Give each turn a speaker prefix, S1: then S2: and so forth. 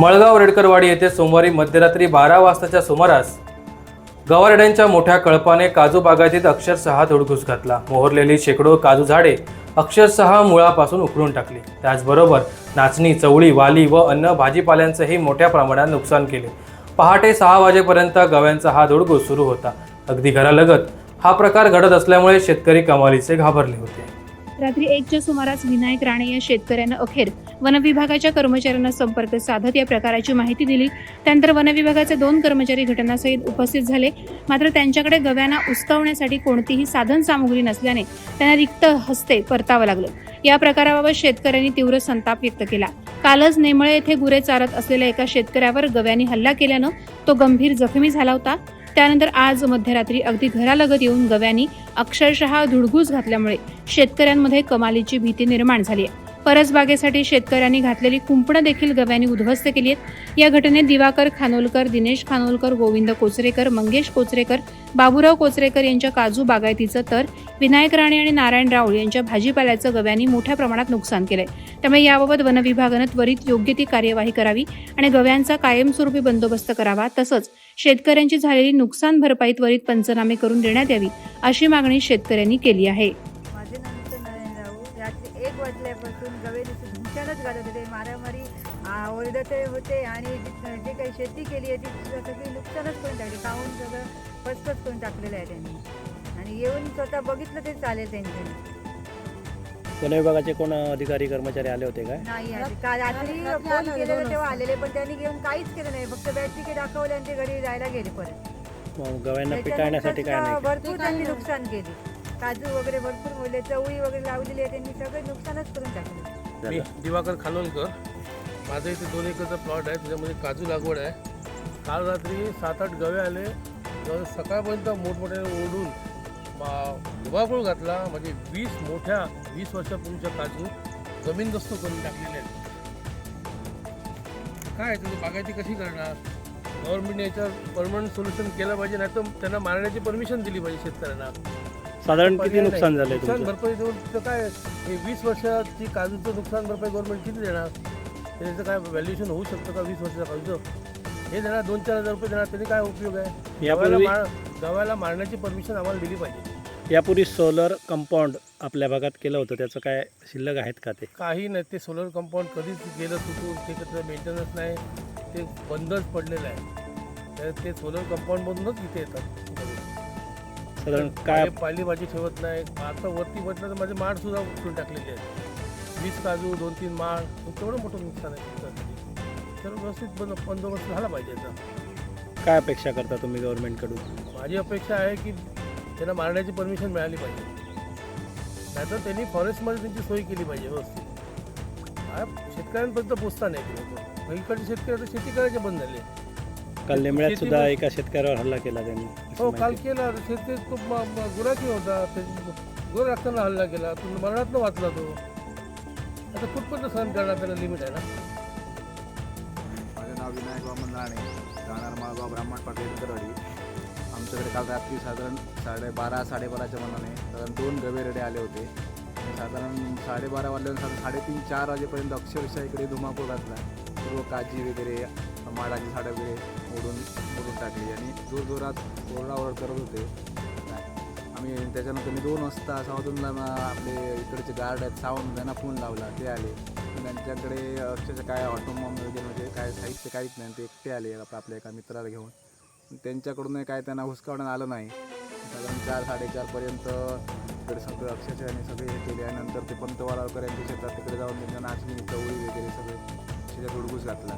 S1: मळगाव रेडकरवाडी येथे सोमवारी मध्यरात्री बारा वाजताच्या सुमारास गवारड्यांच्या मोठ्या कळपाने काजू बागायतीत अक्षरशः धुडघूस घातला. मोहरलेली शेकडो काजू झाडे अक्षरशः मुळापासून उखडून टाकली. त्याचबरोबर नाचणी चवळी वाली व अन्न भाजीपाल्यांचंही मोठ्या प्रमाणात नुकसान केले. पहाटे सहा वाजेपर्यंत गव्यांचा हा धुडगूस सुरू होता. अगदी घरालगत हा प्रकार घडत असल्यामुळे शेतकरी कमालीचे घाबरले होते.
S2: रात्री एकच्या सुमारास विनायक राणे या शेतकऱ्यानं अखेर वनविभागाच्या कर्मचाऱ्यांना संपर्क साधत या प्रकाराची माहिती दिली. त्यानंतर वनविभागाचे दोन कर्मचारी घटनासहित उपस्थित झाले. मात्र त्यांच्याकडे गव्यांना उचकावण्यासाठी कोणतीही साधन सामुग्री नसल्याने त्यांना रिक्त हस्ते परतावं लागलं. या प्रकाराबाबत शेतकऱ्यांनी तीव्र संताप व्यक्त केला. कालच नेमळे येथे गुरे चारत असलेल्या एका शेतकऱ्यावर गव्यांनी हल्ला केल्यानं तो गंभीर जखमी झाला होता. त्यानंतर आज मध्यरात्री अगदी घरालगत येऊन गव्यांनी अक्षरशः धुडगूस घातल्यामुळे शेतकऱ्यांमध्ये कमालीची भीती निर्माण झाली आहे. परसबागेसाठी शेतकऱ्यांनी घातलेली कुंपणं देखील गव्यांनी उद्ध्वस्त केली आहेत. या घटनेत दिवाकर खानोलकर दिनेश खानोलकर गोविंद कोचरेकर मंगेश कोचरेकर बाबूराव कोचरेकर यांच्या काजू बागायतीचं तर विनायक राणे आणि नारायण राऊळ यांच्या भाजीपाल्याचं गव्यांनी मोठ्या प्रमाणात नुकसान केलंय. त्यामुळे याबाबत वनविभागानं त्वरित योग्य ती कार्यवाही करावी आणि गव्यांचा कायमस्वरूपी बंदोबस्त करावा तसंच शेतकऱ्यांची झालेली नुकसान भरपाई त्वरित पंचनामे करून देण्यात यावी अशी मागणी शेतकऱ्यांनी केली आहे.
S3: धुमशानच घालत होते मारामारी ओरडत होते आणि जे काही शेती केली आहे ती सगळी नुकसानच करून टाकली. खाऊन सगळं पचपच करून टाकलेलं आहे त्यांनी. आणि येऊन स्वतः बघितलं ते चालेल त्यांच्याने
S4: वन विभागाचे कोण अधिकारी कर्मचारी आले होते काय?
S3: नाही आले. रात्री फोन केलेलं तेव्हा आलेले पण त्यांनी घेऊन काहीच केलं नाही. फक्त बॅटरी दाखवले आणि ते घरी जायला गेले परत.
S4: मग गव्यांना पिटाळण्यासाठी काय
S3: भरपूर त्यांनी नुकसान केली. काजू वगैरे भरपूर मोडले चवळी वगैरे लावलेली आहे त्यांनी सगळे नुकसानच करून टाकले.
S5: मी दिवाकर खानोलकर. माझं इथे दोन एकरचा प्लॉट आहे त्याच्यामध्ये काजू लागवड आहे. काल रात्री सात आठ गवे आले. सकाळपर्यंत मोठमोठ्याने ओढून धुबाकूळ घातला. म्हणजे वीस मोठ्या वीस वर्षापूर्वीच्या काजू जमीनदस्त करून टाकलेले आहेत. काय त्याची बागायती कशी करणार? गव्हर्नमेंटने याच्यावर परमनंट सोल्युशन केलं पाहिजे नाही तर त्यांना मारण्याची परमिशन दिली पाहिजे शेतकऱ्यांना.
S4: साधारण किती नुकसान. झालंय
S5: नुकसान
S4: तुमचं?
S5: भरपाई देऊन तिथं काय हे वीस वर्षाची काजूचं नुकसान भरपाई गव्हर्नमेंट किती देणार? त्याचं काय व्हॅल्युएशन होऊ शकतं का वीस वर्षाच्या काजूचं? हे देणार दोन चार हजार रुपये देणार त्याने काय उपयोग आहे? गव्हाला
S4: यापूर्वी
S5: मार गव्हाला मारण्याची परमिशन आम्हाला दिली पाहिजे.
S4: यापूर्वी सोलर कंपाऊंड आपल्या भागात केलं होतं त्याचं काय शिल्लक आहेत का ते?
S5: काही नाही ते सोलर कंपाऊंड कधीच गेलं तुटून ते त्याचं मेंटेनन्स नाही ते बंदच पडलेलं आहे. तर ते सोलर कंपाऊंडमधूनच इथे येतात.
S4: साधारण काय
S5: पाले- पालेभाजी ठेवत नाही. आता वरती म्हटलं तर माझे माड सुद्धा उचलून टाकलेले आहेत वीस काजू दोन तीन माळ. तेवढं मोठं नुकसान आहे. तर व्यवस्थित बंद बंदोबस्त झाला पाहिजे याचा
S4: काय अपेक्षा करता तुम्ही गव्हर्नमेंटकडून
S5: माझी अपेक्षा आहे की त्यांना मारण्याची परमिशन मिळाली पाहिजे. नाहीतर त्यांनी फॉरेस्टमध्ये त्यांची सोय केली पाहिजे व्यवस्थित. हा शेतकऱ्यांपर्यंत पोचता नाही ते लोक. इकडचे शेतकरी आता शेती करायचे बंद झाले.
S4: काल नेमळ्यात सुद्धा एका शेतकऱ्यावर हल्ला केला त्यांनी.
S5: हो काल. केला. तो म- म- गुराखी होता. ते गुर राखताना हल्ला केला. तो मरणातनं वाचला तो. आता कुठपर्यंत सहन करणार त्याला लिमिट आहे ना?
S6: माझं नाव विनायक वामन राणे. राहणार माळगाव ब्राह्मण पाटील करवाडी आमच्याकडे काल रात्री साधारण साडेबारा साडेबाराच्या मनाने साधारण दोन गवेरेडे आले होते. साधारण साडेबारा वाजल्यावर साधारण साडेतीन चार वाजेपर्यंत अक्षरशः इकडे धुमाकूळ घातला. सर्व काजी वगैरे माडाची झाडं वगैरे ओढून ओढून टाकली आणि जोरजोरात ओरडाओरड करत होते. आम्ही त्याच्यानंतर मी दोन वाजता सावधूनला आपले इकडचे गार्ड आहेत सावंत त्यांना फोन लावला ते आले. त्यांच्याकडे अक्षरशः काय ऑटोमॉम वगैरे म्हणजे काय साहित्य काहीच नाही ते एकटे आले आपल्या एका मित्राला घेऊन. त्यांच्याकडून काय त्यांना हुसकावण्यात आलं नाही. साधारण चार साडेचारपर्यंत इकडे सगळं अक्षरशः आणि सगळे हे केले आणि नंतर ते पंतवालावकर यांच्या शेतात तिकडे जाऊन त्यांना नाचणी चवळी वगैरे सगळे शेतात धुडगूस घातला.